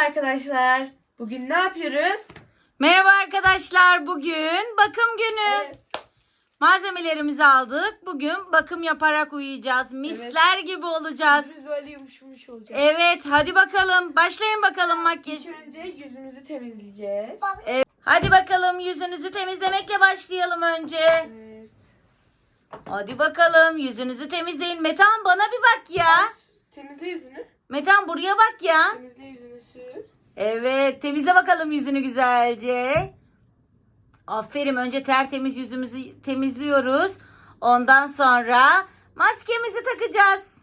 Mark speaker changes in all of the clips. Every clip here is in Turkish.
Speaker 1: arkadaşlar. Bugün ne yapıyoruz?
Speaker 2: Merhaba arkadaşlar. Bugün bakım günü.
Speaker 1: Evet.
Speaker 2: Malzemelerimizi aldık. Bugün bakım yaparak uyuyacağız. Misler gibi olacağız.
Speaker 1: Yüzümüz böyle yumuş yumuş olacak.
Speaker 2: Evet, hadi bakalım. Başlayın bakalım makyaj.
Speaker 1: İlk önce yüzümüzü temizleyeceğiz.
Speaker 2: Hadi bakalım yüzünüzü temizlemekle başlayalım önce.
Speaker 1: Evet.
Speaker 2: Hadi bakalım yüzünüzü temizleyin. Metan bana bir bak ya.
Speaker 1: Temizle yüzünü.
Speaker 2: Metan buraya bak ya.
Speaker 1: Temizle yüzünü sür.
Speaker 2: Evet, temizle bakalım yüzünü güzelce. Aferin. Önce tertemiz yüzümüzü temizliyoruz. Ondan sonra maskemizi takacağız.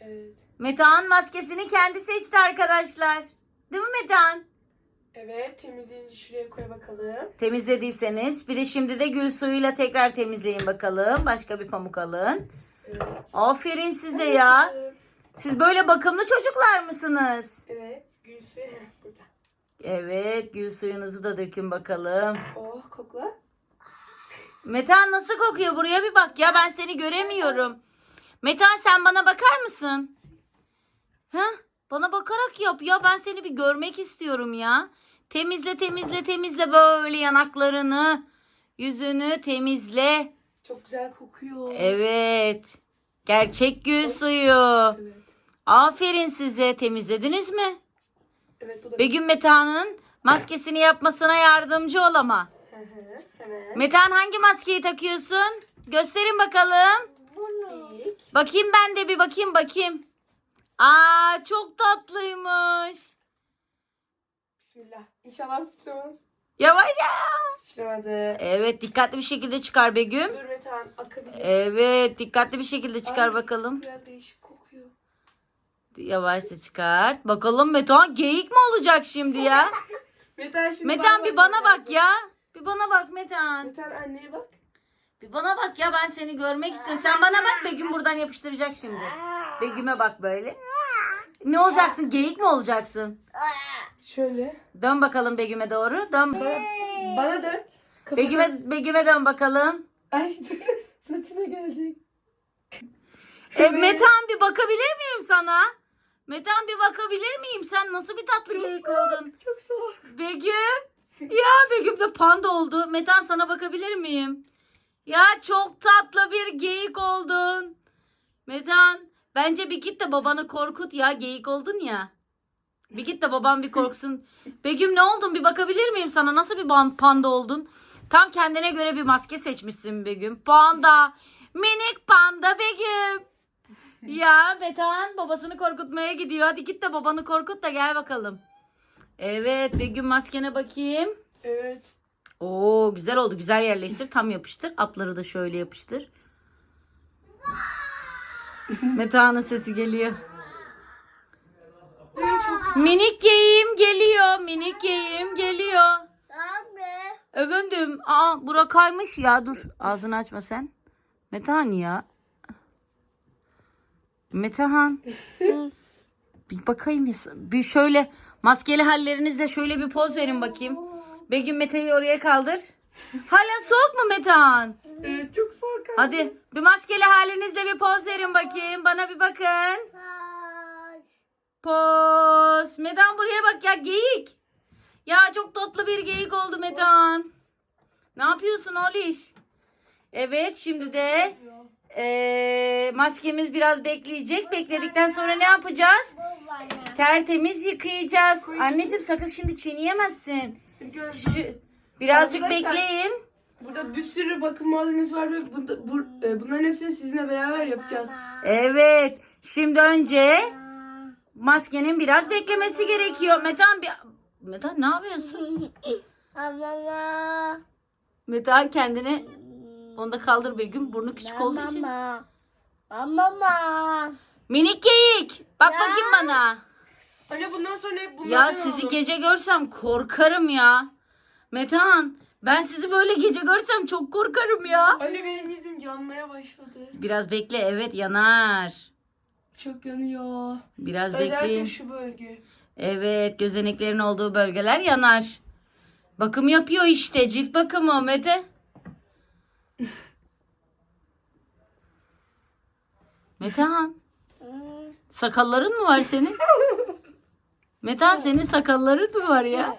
Speaker 1: Evet.
Speaker 2: Metehan maskesini kendi seçti arkadaşlar. Değil mi Metehan?
Speaker 1: Evet temizleyince şuraya koy bakalım.
Speaker 2: Temizlediyseniz bir de şimdi de gül suyuyla tekrar temizleyin bakalım. Başka bir pamuk alın.
Speaker 1: Evet.
Speaker 2: Aferin size ya. Siz böyle bakımlı çocuklar mısınız?
Speaker 1: Evet. Gül suyu burada.
Speaker 2: Evet, gül suyunuzu da dökün bakalım.
Speaker 1: Oh kokla.
Speaker 2: Metehan nasıl kokuyor? Buraya bir bak ya ben seni göremiyorum. Metehan sen bana bakar mısın? Ha? Bana bakarak yap ya ben seni bir görmek istiyorum ya. Temizle temizle temizle böyle yanaklarını, yüzünü temizle.
Speaker 1: Çok güzel kokuyor.
Speaker 2: Evet. Gerçek gül suyu.
Speaker 1: Evet.
Speaker 2: Aferin size. Temizlediniz mi?
Speaker 1: Evet bu da.
Speaker 2: Begüm Metehan'ın maskesini yapmasına yardımcı ol ama.
Speaker 1: Hı hı. Hemen.
Speaker 2: Metehan hangi maskeyi takıyorsun? Gösterin bakalım.
Speaker 1: İlk.
Speaker 2: Bakayım ben de bir bakayım bakayım. Aa çok tatlıymış.
Speaker 1: Bismillah. İnşallah sıçramaz.
Speaker 2: Yavaş yavaş.
Speaker 1: Sıçramadı.
Speaker 2: Evet dikkatli bir şekilde çıkar Begüm.
Speaker 1: Dur Metehan akabilir.
Speaker 2: Evet dikkatli bir şekilde çıkar
Speaker 1: Ay,
Speaker 2: bakalım.
Speaker 1: Biraz değişik.
Speaker 2: Yavaşça çıkart. Bakalım Metehan geyik mi olacak şimdi ya?
Speaker 1: Metehan şimdi
Speaker 2: Metehan bir bana bak ya. Bir bana bak Metehan.
Speaker 1: Metehan anneye bak.
Speaker 2: Bir bana bak ya ben seni görmek istiyorum. Sen bana bak Begüm buradan yapıştıracak şimdi. Begüm'e bak böyle. Ne olacaksın? Geyik mi olacaksın?
Speaker 1: Şöyle.
Speaker 2: Dön bakalım Begüm'e doğru. Dön.
Speaker 1: Bana, bana dön. Kafana-
Speaker 2: Begüm'e Begüm'e dön bakalım.
Speaker 1: Ay saçına gelecek.
Speaker 2: E, Metehan bir bakabilir miyim sana? Metehan bir bakabilir miyim? Sen nasıl bir tatlı geyik oldun?
Speaker 1: Çok soğuk.
Speaker 2: Begüm. Ya Begüm de panda oldu. Metehan sana bakabilir miyim? Ya çok tatlı bir geyik oldun. Metehan bence bir git de babanı korkut ya. Geyik oldun ya. Bir git de babam bir korksun. Begüm ne oldun? Bir bakabilir miyim sana? Nasıl bir panda oldun? Tam kendine göre bir maske seçmişsin Begüm. Panda. Minik panda Begüm. Ya Metehan babasını korkutmaya gidiyor. Hadi git de babanı korkut da gel bakalım. Evet Begüm maskene bakayım.
Speaker 1: Evet.
Speaker 2: Oo güzel oldu. Güzel yerleştir. Tam yapıştır. Atları da şöyle yapıştır. Metehan'ın sesi geliyor. Minik geyiğim geliyor. Minik geyiğim geliyor. Efendim. Aa bura kaymış ya. Dur. Ağzını açma sen. Metehan ya. Metehan. bir bakayım. Bir şöyle maskeli hallerinizle şöyle bir poz verin bakayım. Begüm Mete'yi oraya kaldır. Hala soğuk mu Metehan?
Speaker 1: Evet çok soğuk. abi.
Speaker 2: Hadi bir maskeli halinizle bir poz verin bakayım. Bana bir bakın. Poz. Metehan buraya bak ya geyik. Ya çok tatlı bir geyik oldu Metehan. Ne yapıyorsun Oliş? Evet şimdi de eee, maskemiz biraz bekleyecek. Bekledikten sonra ne yapacağız? Tertemiz yıkayacağız. Anneciğim sakın şimdi çiğneyemezsin. Şu, birazcık
Speaker 1: Arkadaşlar-
Speaker 2: bekleyin.
Speaker 1: Burada bir sürü bakım malzemesi var ve bu, bu, e, bunların hepsini sizinle beraber yapacağız.
Speaker 2: Evet. Şimdi önce maskenin biraz beklemesi gerekiyor. Metan bir... Metan ne yapıyorsun? Metan kendini onda kaldır Begüm. Burnu küçük olduğu için. Minik geyik. Bak bakayım bana.
Speaker 1: Anne bundan sonra hep bunlardan
Speaker 2: Ya sizi gece görsem korkarım ya. Metan ben sizi böyle gece görsem çok korkarım ya.
Speaker 1: Anne benim yüzüm yanmaya başladı.
Speaker 2: Biraz bekle evet yanar.
Speaker 1: Çok yanıyor.
Speaker 2: Biraz
Speaker 1: Özellikle
Speaker 2: bekleyin.
Speaker 1: şu bölge.
Speaker 2: Evet gözeneklerin olduğu bölgeler yanar. Bakım yapıyor işte cilt bakımı Mete. Metehan sakalların mı var senin? Metan senin sakalların mı var ya?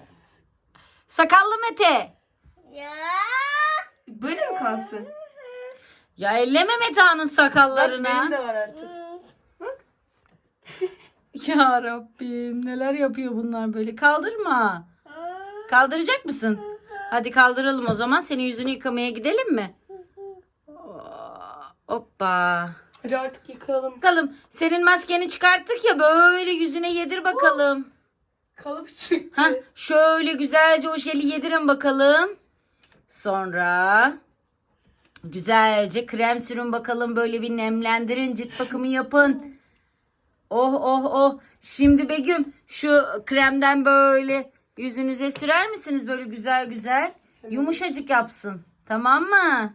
Speaker 2: Sakallı Mete.
Speaker 3: Ya.
Speaker 1: Böyle mi kalsın?
Speaker 2: Ya elleme Meta'nın
Speaker 1: Bak
Speaker 2: sakallarına.
Speaker 1: benim de var artık.
Speaker 2: Ya Rabbim neler yapıyor bunlar böyle. Kaldırma. Kaldıracak mısın? Hadi kaldıralım o zaman. Senin yüzünü yıkamaya gidelim mi? Hoppa.
Speaker 1: Hadi artık yıkayalım.
Speaker 2: Bakalım senin maskeni çıkarttık ya böyle yüzüne yedir bakalım.
Speaker 1: Kalıp çıktı.
Speaker 2: Ha şöyle güzelce o jeli yedirin bakalım. Sonra güzelce krem sürün bakalım böyle bir nemlendirin cilt bakımı yapın. Oh oh oh. Şimdi Begüm şu kremden böyle yüzünüze sürer misiniz böyle güzel güzel? Yumuşacık yapsın. Tamam mı?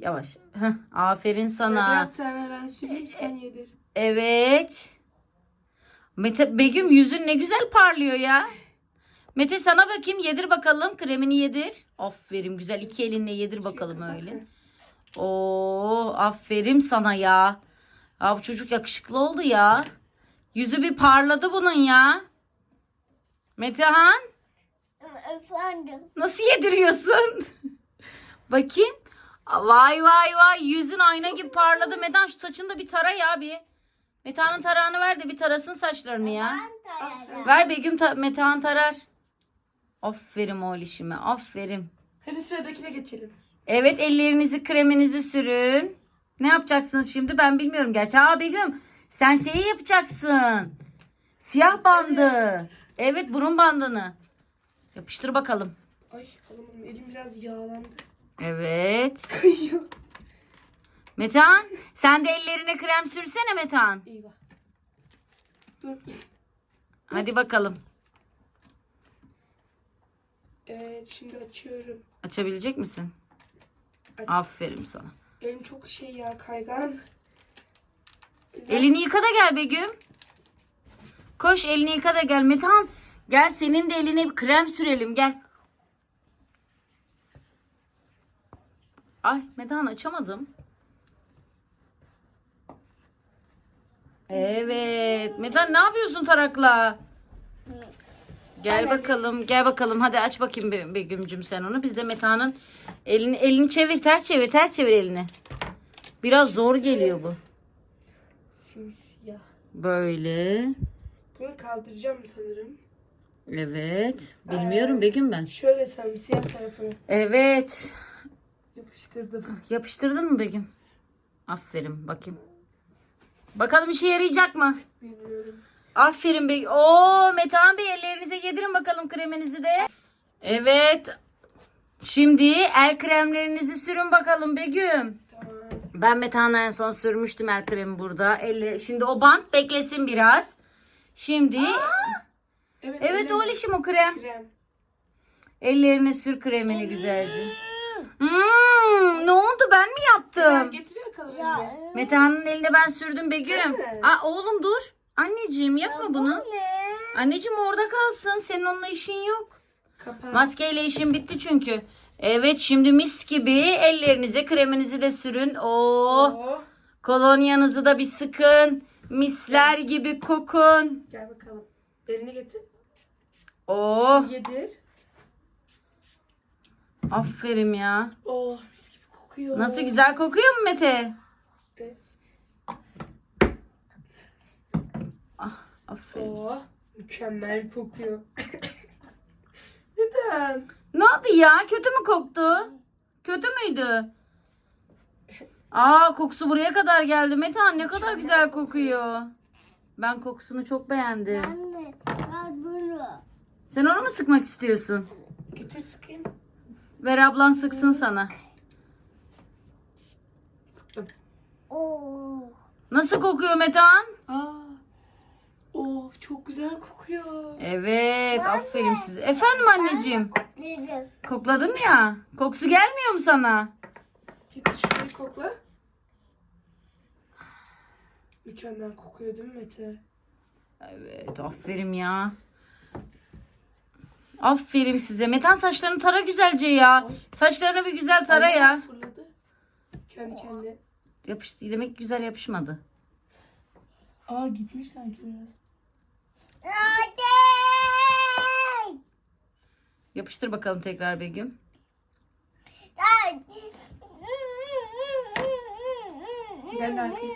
Speaker 2: Yavaş. Heh, aferin sana.
Speaker 1: Biraz sana ben süreyim sen yedir.
Speaker 2: Evet. Mete Begüm yüzün ne güzel parlıyor ya. Mete sana bakayım yedir bakalım kremini yedir. Aferin güzel iki elinle yedir bakalım öyle. Oo aferin sana ya. Ya bu çocuk yakışıklı oldu ya. Yüzü bir parladı bunun ya. Metehan
Speaker 3: Efendim.
Speaker 2: nasıl yediriyorsun? bakayım. Vay vay vay yüzün ayna gibi parladı. Metehan şu saçını da bir tara ya bir. Metehan'ın tarağını ver de bir tarasın saçlarını ya. Ver Begüm ta- Metehan tarar. Aferin oğluşime aferin.
Speaker 1: Hadi sıradakine geçelim.
Speaker 2: Evet ellerinizi kreminizi sürün. Ne yapacaksınız şimdi ben bilmiyorum gerçi. Ha Begüm sen şeyi yapacaksın. Siyah bandı. Evet burun bandını. Yapıştır bakalım.
Speaker 1: Ay alamadım elim biraz yağlandı.
Speaker 2: Evet.
Speaker 1: Kayıyor.
Speaker 2: Metehan sen de ellerine krem sürsene Metehan.
Speaker 1: Eyvah. Dur.
Speaker 2: Hadi bakalım.
Speaker 1: Evet şimdi açıyorum.
Speaker 2: Açabilecek misin?
Speaker 1: Aç.
Speaker 2: Aferin sana.
Speaker 1: Elim çok şey ya kaygan.
Speaker 2: Elini yıka da gel Begüm. Koş elini yıka da gel. Metehan gel senin de eline bir krem sürelim gel. Ay Metehan açamadım. Evet. Metehan ne yapıyorsun tarakla? Gel bakalım. Gel bakalım. Hadi aç bakayım Be- Begüm'cüm sen onu. Biz de Metehan'ın elini elini çevir. Ters çevir. Ters çevir elini. Biraz zor geliyor bu.
Speaker 1: Simsiyah.
Speaker 2: Böyle.
Speaker 1: Bunu kaldıracağım sanırım.
Speaker 2: Evet. Bilmiyorum Begüm ben.
Speaker 1: Şöyle sen siyah tarafını
Speaker 2: Evet.
Speaker 1: Yapıştırdım.
Speaker 2: Yapıştırdın mı Begüm? Aferin bakayım. Bakalım işe yarayacak mı?
Speaker 1: Bilmiyorum.
Speaker 2: Aferin Begüm. Oo Metehan Bey ellerinize yedirin bakalım kreminizi de. Evet. Şimdi el kremlerinizi sürün bakalım Begüm.
Speaker 1: Tamam.
Speaker 2: Ben Metehan'a en son sürmüştüm el kremi burada. Elle, şimdi o bant beklesin biraz. Şimdi
Speaker 1: Evet,
Speaker 2: evet
Speaker 1: elleme.
Speaker 2: oğlum o krem.
Speaker 1: Krem.
Speaker 2: Ellerine sür kremini güzelce. Hmm, ne oldu ben mi
Speaker 1: Ya,
Speaker 2: yaptım?
Speaker 1: getir bakalım
Speaker 3: Ya.
Speaker 2: Metehan'ın eline ben sürdüm Begüm.
Speaker 1: Evet.
Speaker 2: Aa, oğlum dur. Anneciğim yapma bunu.
Speaker 3: Ne?
Speaker 2: Anneciğim orada kalsın. Senin onunla işin yok.
Speaker 1: Kapat.
Speaker 2: Maskeyle işin bitti çünkü. Evet şimdi mis gibi ellerinize kreminizi de sürün. Oo,
Speaker 1: Oo.
Speaker 2: kolonyanızı da bir sıkın. Misler gibi kokun.
Speaker 1: Gel bakalım. Elini getir.
Speaker 2: Oo,
Speaker 1: Yedir.
Speaker 2: Aferin ya.
Speaker 1: Oh mis gibi kokuyor.
Speaker 2: Nasıl güzel kokuyor mu Mete?
Speaker 1: Evet.
Speaker 2: Ah, aferin.
Speaker 1: Oh mükemmel kokuyor. Neden?
Speaker 2: Ne oldu ya? Kötü mü koktu? Kötü müydü? Aa kokusu buraya kadar geldi. Metehan ne kadar güzel kokuyor. Ben kokusunu çok beğendim.
Speaker 3: Anne. Ben bunu.
Speaker 2: Sen onu mu sıkmak istiyorsun?
Speaker 1: Getir sıkayım.
Speaker 2: Ver ablan sıksın sana.
Speaker 1: Sıktım.
Speaker 3: Oh.
Speaker 2: Nasıl kokuyor Metehan?
Speaker 1: Aa. Oh çok güzel kokuyor.
Speaker 2: Evet aferin size. Efendim anneciğim.
Speaker 3: Dedim.
Speaker 2: Kokladın ya. Kokusu gelmiyor mu sana?
Speaker 1: Getir şurayı kokla. Mükemmel kokuyor değil mi Mete?
Speaker 2: Evet aferin ya. Aferin size. Metan saçlarını tara güzelce ya. Saçlarını bir güzel tara ya.
Speaker 1: Fırladı. Kendi kendine.
Speaker 2: Yapıştı. Demek güzel yapışmadı.
Speaker 1: Aa gitmiş sanki biraz.
Speaker 2: Yapıştır bakalım tekrar Begüm.
Speaker 1: De arkaya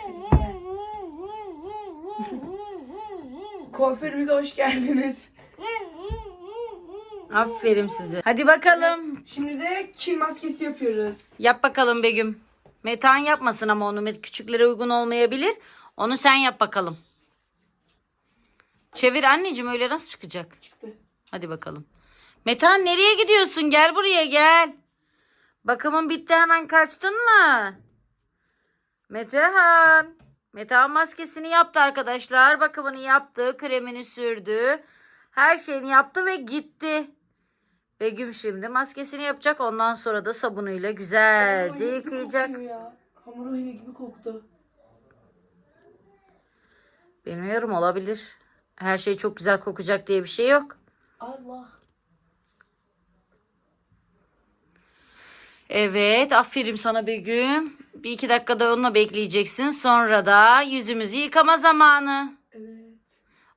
Speaker 1: Kuaförümüze hoş geldiniz.
Speaker 2: Aferin size. Hadi bakalım.
Speaker 1: Şimdi de kil maskesi yapıyoruz.
Speaker 2: Yap bakalım Begüm. Metan yapmasın ama onu. Küçüklere uygun olmayabilir. Onu sen yap bakalım. Çevir anneciğim öyle nasıl çıkacak?
Speaker 1: Çıktı.
Speaker 2: Hadi bakalım. Metan nereye gidiyorsun? Gel buraya gel. Bakımın bitti hemen kaçtın mı? Metehan. Metehan maskesini yaptı arkadaşlar. Bakımını yaptı. Kremini sürdü. Her şeyini yaptı ve gitti. Begüm şimdi maskesini yapacak. Ondan sonra da sabunuyla güzelce
Speaker 1: Hamur
Speaker 2: yıkayacak.
Speaker 1: ya. Hamur oyunu gibi koktu.
Speaker 2: Bilmiyorum olabilir. Her şey çok güzel kokacak diye bir şey yok.
Speaker 1: Allah.
Speaker 2: Evet, aferin sana Begüm. Bir iki dakikada onunla bekleyeceksin. Sonra da yüzümüzü yıkama zamanı.
Speaker 1: Evet.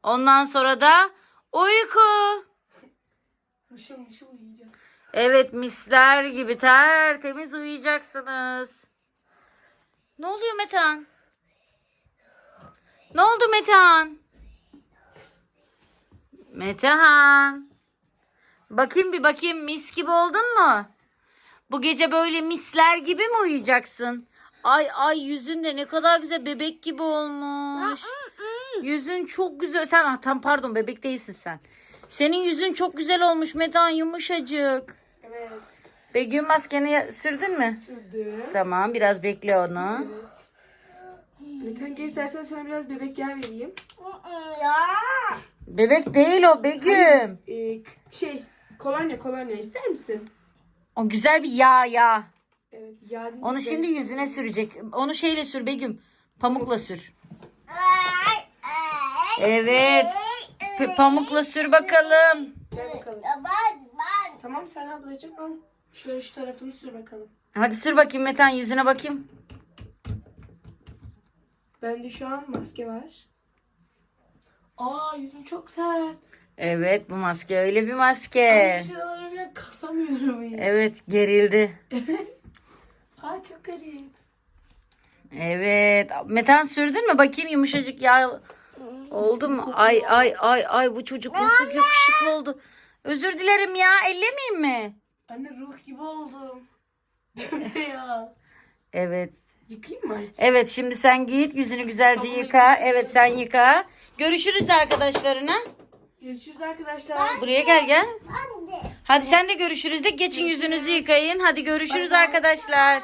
Speaker 2: Ondan sonra da uyku.
Speaker 1: Mışıl mışıl uyuyacağım.
Speaker 2: Evet, misler gibi tertemiz uyuyacaksınız. Ne oluyor Metehan? Ne oldu Metehan? Metehan. Bakayım bir bakayım mis gibi oldun mu? Bu gece böyle misler gibi mi uyuyacaksın? Ay ay yüzün de ne kadar güzel bebek gibi olmuş. Yüzün çok güzel. Sen ah, tam pardon bebek değilsin sen. Senin yüzün çok güzel olmuş Metehan yumuşacık.
Speaker 1: Evet.
Speaker 2: Begüm maskeni sürdün mü?
Speaker 1: Sürdüm.
Speaker 2: Tamam biraz bekle onu.
Speaker 1: Evet. Metan gel istersen sana biraz bebek yağ vereyim.
Speaker 3: Ya.
Speaker 2: Bebek değil o Begüm.
Speaker 1: Ee, şey kolonya kolonya ister misin?
Speaker 2: O güzel bir yağ yağ.
Speaker 1: Evet yağ
Speaker 2: Onu şimdi yüzüne sürecek. Onu şeyle sür Begüm. Pamukla sür. Evet. P- pamukla sür bakalım.
Speaker 1: Gel bakalım.
Speaker 3: Ben ben.
Speaker 1: Tamam sen ablacığım al. Şöyle şu tarafını sür bakalım.
Speaker 2: Hadi sür bakayım Metan yüzüne bakayım.
Speaker 1: Bende şu an maske var. Aa yüzüm çok sert.
Speaker 2: Evet bu maske öyle bir maske.
Speaker 1: Ay şuraları bir kasamıyorum. ya.
Speaker 2: Evet gerildi.
Speaker 1: Aa çok garip.
Speaker 2: Evet. Metan sürdün mü? Bakayım yumuşacık yağ oldu mu? Ay ay ay ay bu çocuk nasıl yakışıklı oldu. Özür dilerim ya. Ellemeyeyim mi?
Speaker 1: Anne ruh gibi oldum. ya.
Speaker 2: Evet.
Speaker 1: Yıkayayım mı artık?
Speaker 2: Evet şimdi sen git yüzünü güzelce
Speaker 1: Sabunla
Speaker 2: yıka.
Speaker 1: yıkayayım.
Speaker 2: Evet sen yıka. Görüşürüz arkadaşlarına.
Speaker 1: Görüşürüz arkadaşlar.
Speaker 2: Buraya gel gel. Hadi sen de görüşürüz de geçin yüzünüzü yıkayın. Hadi görüşürüz arkadaşlar.